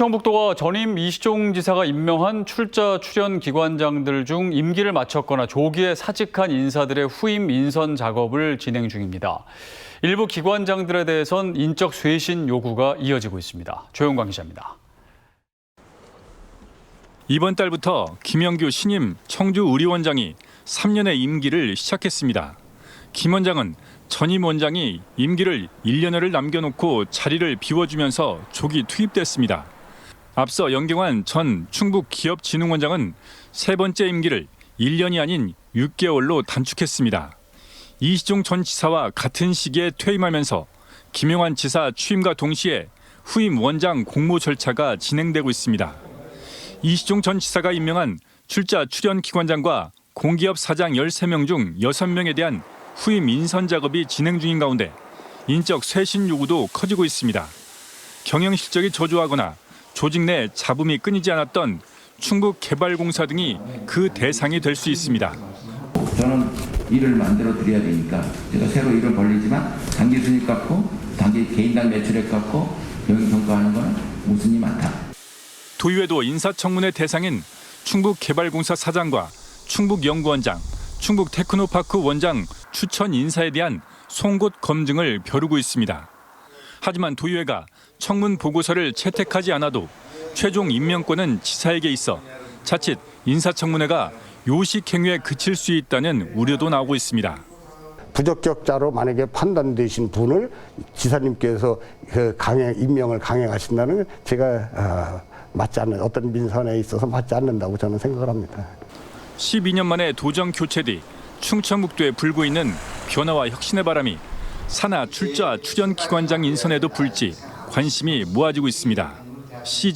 충청북도가 전임 이시종 지사가 임명한 출자 출연 기관장들 중 임기를 마쳤거나 조기에 사직한 인사들의 후임 인선 작업을 진행 중입니다. 일부 기관장들에 대해선 인적 쇄신 요구가 이어지고 있습니다. 조영광 기자입니다. 이번 달부터 김영규 신임 청주 의료원장이 3년의 임기를 시작했습니다. 김 원장은 전임 원장이 임기를 1년여를 남겨놓고 자리를 비워주면서 조기 투입됐습니다. 앞서 영경환 전 충북 기업진흥원장은 세 번째 임기를 1년이 아닌 6개월로 단축했습니다. 이시종 전 지사와 같은 시기에 퇴임하면서 김용환 지사 취임과 동시에 후임 원장 공모 절차가 진행되고 있습니다. 이시종 전 지사가 임명한 출자 출연 기관장과 공기업 사장 13명 중 6명에 대한 후임 인선 작업이 진행 중인 가운데 인적 쇄신 요구도 커지고 있습니다. 경영 실적이 저조하거나 조직 내 잡음이 끊이지 않았던 충북 개발공사 등이 그 대상이 될 수 있습니다. 저는 일을 만들어 드려야 되니까 제가 새로 일을 벌리지만 단기 순익 갖고 단기 개인당 매출액 갖고 영위 평가하는 건 웃음이 많다. 도의회도 인사청문회 대상인 충북개발공사 사장과 충북연구원장, 충북테크노파크 원장 추천 인사에 대한 송곳 검증을 벼르고 있습니다. 하지만 도의회가 청문 보고서를 채택하지 않아도 최종 임명권은 지사에게 있어 자칫 인사청문회가 요식행위에 그칠 수 있다는 우려도 나오고 있습니다. 부적격자로 만약에 판단되신 분을 지사님께서 그 강행 임명을 강행하신다는 건 제가 아, 맞지 않는 어떤 민선에 있어서 맞지 않는다고 저는 생각을 합니다. 12년 만에 도정 교체 뒤 충청북도에 불고 있는 변화와 혁신의 바람이 산하 출자 출연 기관장 인선에도 불지 관심이 모아지고 있습니다. 시